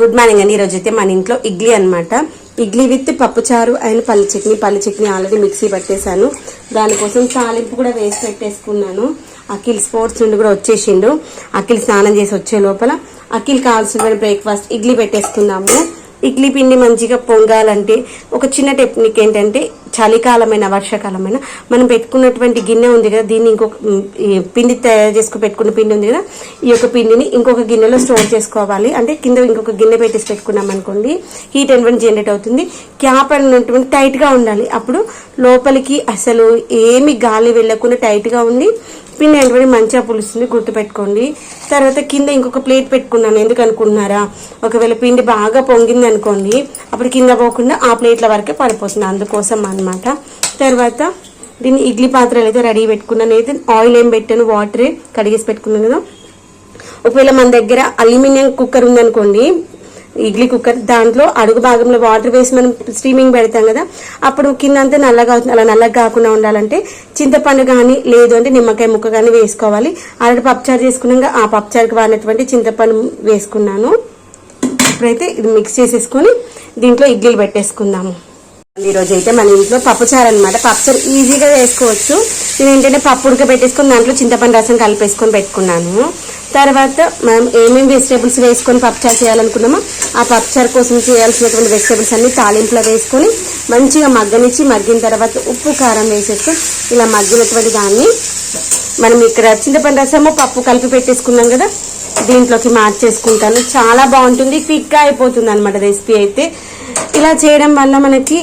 Good morning అండి. ఈరోజు అయితే మన ఇంట్లో ఇడ్లీ అనమాట ఇడ్లీ విత్ పప్పుచారు అండ్ పల్లి చట్నీ. పల్లి చట్నీ ఆల్రెడీ మిక్సీ పట్టేశాను. దానికోసం తాలింపు కూడా వేసి పెట్టేసుకున్నాను. అఖిల్ స్పోర్ట్స్ నుండి కూడా వచ్చేసిండు. అఖిల్ స్నానం చేసి వచ్చే లోపల అఖిల్ కావాల్సిన బ్రేక్ఫాస్ట్ ఇడ్లీ పెట్టేసుకుందాము. ఇడ్లీ పిండి మంచిగా పొంగాలంటే ఒక చిన్న టెక్నిక్ ఏంటంటే చలికాలమైన వర్షాకాలమైన మనం పెట్టుకున్నటువంటి గిన్నె ఉంది కదా దీన్ని ఇంకొక ఈ పిండి తయారు చేసుకుని పెట్టుకున్న పిండి ఉంది కదా ఈ యొక్క పిండిని ఇంకొక గిన్నెలో స్టోర్ చేసుకోవాలి. అంటే కింద ఇంకొక గిన్నె పెట్టేసి పెట్టుకున్నాం అనుకోండి హీట్ ఎటువంటి జనరేట్ అవుతుంది. క్యాప్ అనేటువంటి టైట్గా ఉండాలి. అప్పుడు లోపలికి అసలు ఏమి గాలి వెళ్ళకుండా టైట్గా ఉండి పిండి అనేటువంటి మంచిగా పులుస్తుంది గుర్తుపెట్టుకోండి. తర్వాత కింద ఇంకొక ప్లేట్ పెట్టుకున్నాను. ఎందుకు అనుకుంటున్నారా? ఒకవేళ పిండి బాగా పొంగింది అనుకోండి అప్పుడు కింద పోకుండా ఆ ప్లేట్ల వరకే పడిపోతుంది. అందుకోసం అన్నమాట తర్వాత దీన్ని ఇడ్లీ పాత్రలు అయితే రెడీ పెట్టుకున్నాను. అయితే ఆయిల్ ఏం పెట్టాను వాటరే కడిగేసి పెట్టుకున్నాను కదా. ఒకవేళ మన దగ్గర అల్యూమినియం కుక్కర్ ఉందనుకోండి ఇడ్లీ కుక్కర్ దాంట్లో అడుగు భాగంలో వాటర్ వేసి మనం స్టీమింగ్ పెడతాం కదా అప్పుడు కింద అంతా నల్లగా అవుతుంది. అలా నల్లగా కాకుండా ఉండాలంటే చింతపండు కానీ లేదు అంటే నిమ్మకాయ ముక్క కానీ వేసుకోవాలి. అలాంటి పప్పుచారు చేసుకున్నాక ఆ పప్పుచారుకి వాడినటువంటి చింతపండు వేసుకున్నాను. ఇప్పుడైతే ఇది మిక్స్ చేసేసుకొని దీంట్లో ఇడ్లీలు పెట్టేసుకుందాము. ఈరోజు అయితే మన ఇంట్లో పప్పుచారు అనమాట పప్పుచారు ఈజీగా వేసుకోవచ్చు. నేను ఏంటంటే పప్పు ఉడకబెట్టేసుకొని దాంట్లో చింతపండు రసం కలిపేసుకొని పెట్టుకున్నాను. తర్వాత మనం ఏమేమి వెజిటేబుల్స్ వేసుకొని పప్పుచారు చేయాలనుకున్నామో ఆ పప్పుచారు కోసం చేయాల్సినటువంటి వెజిటేబుల్స్ అన్ని తాలింపులో వేసుకొని మంచిగా మగ్గనిచ్చి మగ్గిన తర్వాత ఉప్పు కారం వేసేసుకొని ఇలా మగ్గినటువంటి దాన్ని మనం ఇక్కడ చింతపండు రసము పప్పు కలిపి పెట్టేసుకున్నాం కదా దీంట్లోకి మార్చేసుకుంటాను. చాలా బాగుంటుంది క్విక్గా అయిపోతుంది అనమాట రెసిపీ అయితే. ఇలా చేయడం వల్ల మనకి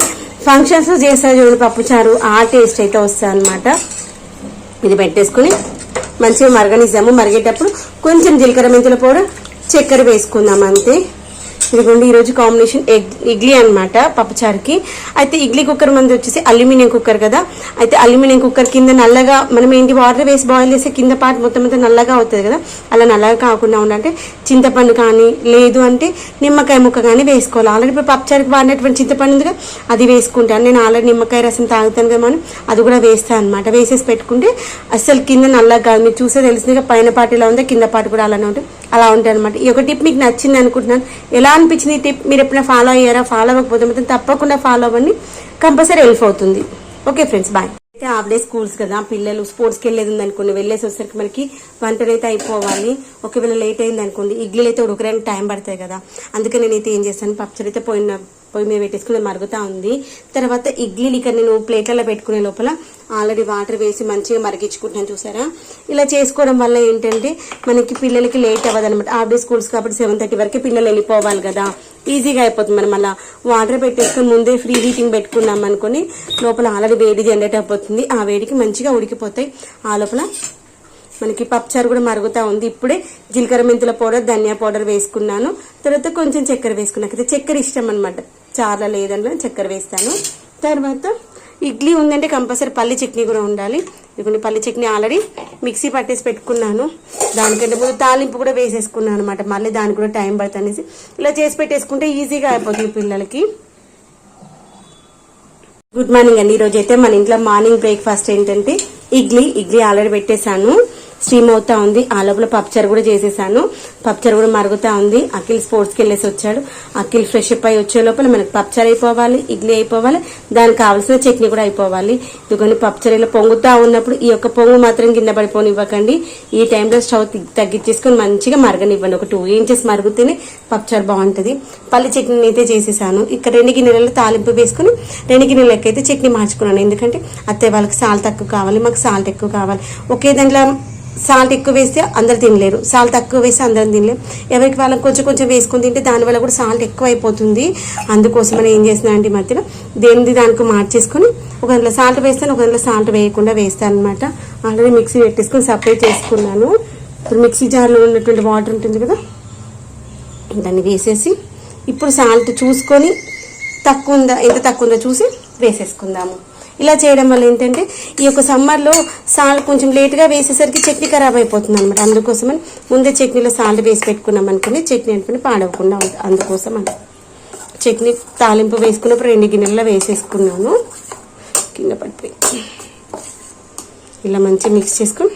ఫంక్షన్స్ చేస్తారు చూడండి పప్పుచారు ఆ టేస్ట్ అయితే వస్తుంది అనమాట ఇది పెట్టేసుకుని మంచిగా మరగనిద్దాము. మరిగేటప్పుడు కొంచెం జీలకర్ర మెంతుల పౌడర్ చక్కెర వేసుకుందాం అంతే. ఇదిగోండి ఈరోజు కాంబినేషన్ ఎగ్ ఇడ్లీ అనమాట పప్పుచారుకి. అయితే ఇడ్లీ కుక్కర్ మంది వచ్చేసి అల్యూమినియం కుక్కర్ కదా. అయితే అల్యూమినియం కుక్కర్ కింద నల్లగా మనం ఏంటి వాటర్ వేసి బాయిల్ చేస్తే కింద పార్ట్ మొత్తం అంతా నల్లగా అవుతుంది కదా. అలా నల్లగా కాకుండా ఉండాలంటే చింతపండు కానీ లేదు అంటే నిమ్మకాయ ముక్క కానీ వేసుకోవాలి. ఆల్రెడీ ఇప్పుడు పప్పుచారుకి వాడినటువంటి చింతపండు ఉందిగా అది వేసుకుంటాను. నేను ఆల్రెడీ నిమ్మకాయ రసం తాగుతాను కదా మనం అది కూడా వేస్తాను అనమాట వేసేసి పెట్టుకుంటే అస్సలు కింద నల్లగా కాదు మీరు చూసే తెలిసింది పైన పాటు ఇలా ఉందా కింద పాటు కూడా అలానే ఉంటుంది. అలా ఉంటాయి అనమాట ఈ ఒక టిప్ మీకు నచ్చింది అనుకుంటున్నాను. ఎలా అనిపించింది ఈ టిప్? మీరు ఎప్పుడైనా ఫాలో అయ్యారా? ఫాలో అవ్వకపోతే మాత్రం తప్పకుండా ఫాలో అవ్వండి. కంపల్సరీ హెల్ప్ అవుతుంది. ఓకే ఫ్రెండ్స్ బాయ్ అయితే హాఫ్ డే స్కూల్స్ కదా పిల్లలు స్పోర్ట్స్కి వెళ్ళేది ఉంది అనుకోండి. వెళ్ళేసి వచ్చేసరికి మనకి వంటనైతే అయిపోవాలి. ఒకవేళ లేట్ అయింది అనుకోండి ఇడ్లీలు అయితే ఉడకడానికి టైం పడతాయి కదా. అందుకే నేనైతే ఏం చేస్తాను పచ్చడి అయితే పోయిన పొయ్యి మీద పెట్టేసుకుని మరుగుతూ ఉంది. తర్వాత ఇడ్లీలు ఇక్కడ నేను ప్లేట్లలో పెట్టుకునే లోపల ఆల్రెడీ వాటర్ వేసి మంచిగా మరిగించుకుంటున్నాను చూసారా? ఇలా చేసుకోవడం వల్ల ఏంటంటే మనకి పిల్లలకి లేట్ అవ్వదు అనమాట హాఫ్ డే స్కూల్స్ కాబట్టి సెవెన్ థర్టీ వరకు పిల్లలు వెళ్ళిపోవాలి కదా. ఈజీగా అయిపోతుంది. మనం అలా వాటర్ పెట్టేసుకుని ముందే ఫ్రీ హీటింగ్ పెట్టుకున్నాం అనుకుని లోపల ఆల్రెడీ వేడి జనరేట్ అయిపోతుంది. ఆ వేడికి మంచిగా ఉడికిపోతాయి. ఆ లోపల మనకి పప్పుచారు కూడా మరుగుతూ ఉంది. ఇప్పుడే జీలకర్ర మెంతుల పౌడర్ ధనియా పౌడర్ వేసుకున్నాను. తర్వాత కొంచెం చక్కెర వేసుకున్నాను. అయితే చక్కెర ఇష్టం అనమాట చార్ల లేదంటే చక్కెర వేస్తాను. తర్వాత ఇడ్లీ ఉందంటే కంపల్సరీ పల్లి చట్నీ కూడా ఉండాలి. ఇదిగోండి పల్లి చట్నీ ఆల్రెడీ మిక్సీ పట్టేసి పెట్టుకున్నాను. దానికంటే ముందు తాలింపు కూడా వేసేసుకున్నాను అనమాట మళ్ళీ దానికి కూడా టైం పడుతుంది అనేసి ఇలా చేసి పెట్టేసుకుంటే ఈజీగా అయిపోతుంది పిల్లలకి. గుడ్ మార్నింగ్ అండి. ఈరోజు అయితే మన ఇంట్లో మార్నింగ్ బ్రేక్ఫాస్ట్ ఏంటంటే ఇడ్లీ. ఇడ్లీ ఆల్రెడీ పెట్టేశాను. స్టీమ్ అవుతా ఉంది. ఆ లోపల పప్పుచారు కూడా చేసేసాను. పప్చర్ కూడా మరుగుతా ఉంది. అఖిల్ స్పోర్ట్స్కి వెళ్ళేసి వచ్చాడు. అఖిల్ ఫ్రెష్ అప్ అయి వచ్చే లోపల మనకి పప్చర్ అయిపోవాలి ఇడ్లీ అయిపోవాలి దానికి కావాల్సిన చట్నీ కూడా అయిపోవాలి. ఇదిగోని పప్చర్ ఇలా పొంగుతా ఉన్నప్పుడు ఈ యొక్క పొంగు మాత్రం కింద పడిపోనివ్వకండి. ఈ టైంలో స్టవ్ తగ్గించేసుకొని మంచిగా మరగనివ్వండి. ఒక టూ ఇంచెస్ మరుగుతేనే పప్పుచారు బాగుంటుంది. పల్లి చట్నీ అయితే చేసేసాను. ఇక్కడ రెండు గిన్నెలలో తాలింపు వేసుకుని రెండు గిన్నెలకైతే చట్నీ మార్చుకున్నాను. ఎందుకంటే అత్తయ్య వాళ్ళకి సాల్ట్ తక్కువ కావాలి మాకు సాల్ట్ ఎక్కువ కావాలి. ఒకే దాంట్లో సాల్ట్ ఎక్కువ వేస్తే అందరు తినలేరు. సాల్ట్ తక్కువ వేస్తే అందరం తినలేరు ఎవరికి వాళ్ళకి కొంచెం కొంచెం వేసుకొని తింటే దానివల్ల కూడా సాల్ట్ ఎక్కువ అయిపోతుంది అందుకోసం మనం ఏం చేస్తున్నా అంటే ఈ మధ్యలో దేనిది దానికి మార్చేసుకొని ఒక దాంట్లో సాల్ట్ వేస్తాను ఒక దాంట్లో సాల్ట్ వేయకుండా వేస్తాను అనమాట ఆల్రెడీ మిక్సీ పెట్టేసుకొని సపరేట్ చేసుకున్నాను. ఇప్పుడు మిక్సీ జార్లో ఉన్నటువంటి వాటర్ ఉంటుంది కదా దాన్ని వేసేసి ఇప్పుడు సాల్ట్ చూసుకొని తక్కువ ఉందా ఎంత తక్కువ ఉందో చూసి వేసేసుకుందాము. ఇలా చేయడం వల్ల ఏంటంటే ఈ యొక్క సమ్మర్లో సాల్ట్ కొంచెం లేట్గా వేసేసరికి చట్నీ ఖరాబ్ అయిపోతుంది అనమాట అందుకోసమని ముందే చట్నీలో సాల్ట్ వేసి పెట్టుకున్నాం అనుకుని చట్నీ అనుకుని పాడవకుండా అందుకోసం అని చట్నీ తాలింపు వేసుకున్నప్పుడు రెండు గిన్నెల్లో వేసేసుకున్నాను. కింద పడిపోయి. ఇలా మంచిగా మిక్స్ చేసుకుని.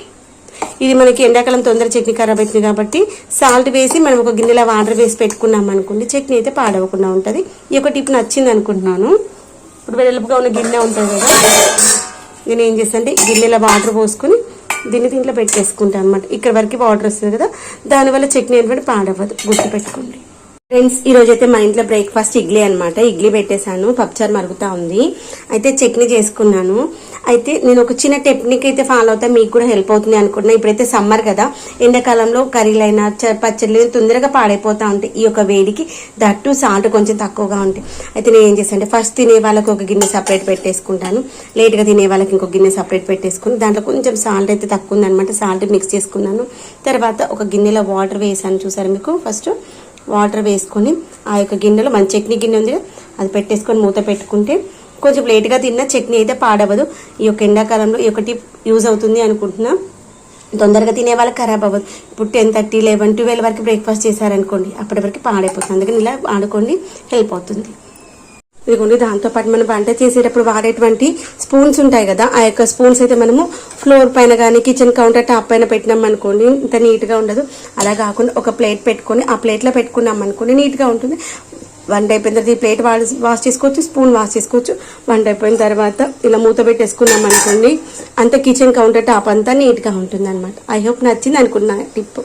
ఇది మనకి ఎండాకాలం తొందర చట్నీ ఖరాబ్ అవుతుంది కాబట్టి సాల్ట్ వేసి మనం ఒక గిన్నెలో వాటర్ వేసి పెట్టుకున్నాం అనుకోండి చట్నీ అయితే పాడవకుండా ఉంటుంది. ఈ ఒక టిప్ నచ్చింది అనుకుంటున్నాను. ఇప్పుడు వెడల్పుగా ఉన్న గిన్నె ఉంటుంది కదా నేను ఏం చేస్తాను అంటే గిన్నెలో వాటర్ పోసుకొని దీన్ని దీంట్లో పెట్టేసుకుంటాను అనమాట ఇక్కడ వరకు వాటర్ వస్తుంది కదా దానివల్ల చట్నీ ఏంటంటే పాడవ్వదు. గుర్తు పెట్టుకోండి ఫ్రెండ్స్ ఈరోజు అయితే మా ఇంట్లో బ్రేక్ఫాస్ట్ ఇడ్లీ అనమాట ఇడ్లీ పెట్టేశాను పప్పుచారు మరుగుతా ఉంది. అయితే చట్నీ చేసుకున్నాను. అయితే నేను ఒక చిన్న టెక్నిక్ అయితే ఫాలో అవుతా మీకు కూడా హెల్ప్ అవుతుంది అనుకుంటున్నా. ఇప్పుడైతే సమ్మర్ కదా ఎండాకాలంలో కర్రీలైనా చ- పచ్చళ్ళు తొందరగా పాడైపోతూ ఉంటాయి ఈ యొక్క వేడికి దట్టు సాల్ట్ కొంచెం తక్కువగా ఉంటాయి అయితే నేను ఏం చేస్తాను అంటే ఫస్ట్ తినే వాళ్ళకి ఒక గిన్నె సపరేట్ పెట్టేసుకుంటాను. లేట్గా తినే వాళ్ళకి ఇంకొక గిన్నె సపరేట్ పెట్టేసుకుని దాంట్లో కొంచెం సాల్ట్ అయితే తక్కువ ఉందనమాట సాల్ట్ మిక్స్ చేసుకున్నాను. తర్వాత ఒక గిన్నెలో వాటర్ వేసాను చూసారు మీకు? ఫస్ట్ వాటర్ వేసుకొని ఆ యొక్క గిన్నెలో మన చట్నీ గిన్నె ఉంది అది పెట్టేసుకొని మూత పెట్టుకుంటే కొంచెం లేట్గా తిన్న చట్నీ అయితే పాడవదు. ఈ యొక్క ఎండాకాలంలో ఈ ఒకటి యూజ్ అవుతుంది అనుకుంటున్నా. తొందరగా తినే వాళ్ళకి ఖరాబ్ అవ్వదు. ఇప్పుడు టెన్ థర్టీ లెవెన్ ట్వెల్వ్ వరకు బ్రేక్ఫాస్ట్ చేశారనుకోండి అప్పటి వరకు పాడైపోతుంది. అందుకని ఇలా ఆడుకోండి హెల్ప్ అవుతుంది. ఇదిగోండి దాంతోపాటు మనం వంట చేసేటప్పుడు వాడేటువంటి స్పూన్స్ ఉంటాయి కదా ఆ యొక్క స్పూన్స్ అయితే మనము ఫ్లోర్ పైన కానీ కిచెన్ కౌంటర్ టాప్ పైన పెట్టినాం అనుకోండి ఇంత నీట్గా ఉండదు. అలా కాకుండా ఒక ప్లేట్ పెట్టుకొని ఆ ప్లేట్లో పెట్టుకున్నాం అనుకోండి నీట్గా ఉంటుంది. వంట అయిపోయిన తర్వాత ఈ ప్లేట్ వాష్ వాష్ చేసుకోవచ్చు స్పూన్ వాష్ చేసుకోవచ్చు. వంట అయిపోయిన తర్వాత ఇలా మూత పెట్టేసుకున్నాం అనుకోండి అంత కిచెన్ కౌంటర్ టాప్ అంతా నీట్గా ఉంటుంది అనమాట ఐ హోప్ నచ్చింది అనుకున్నా టిప్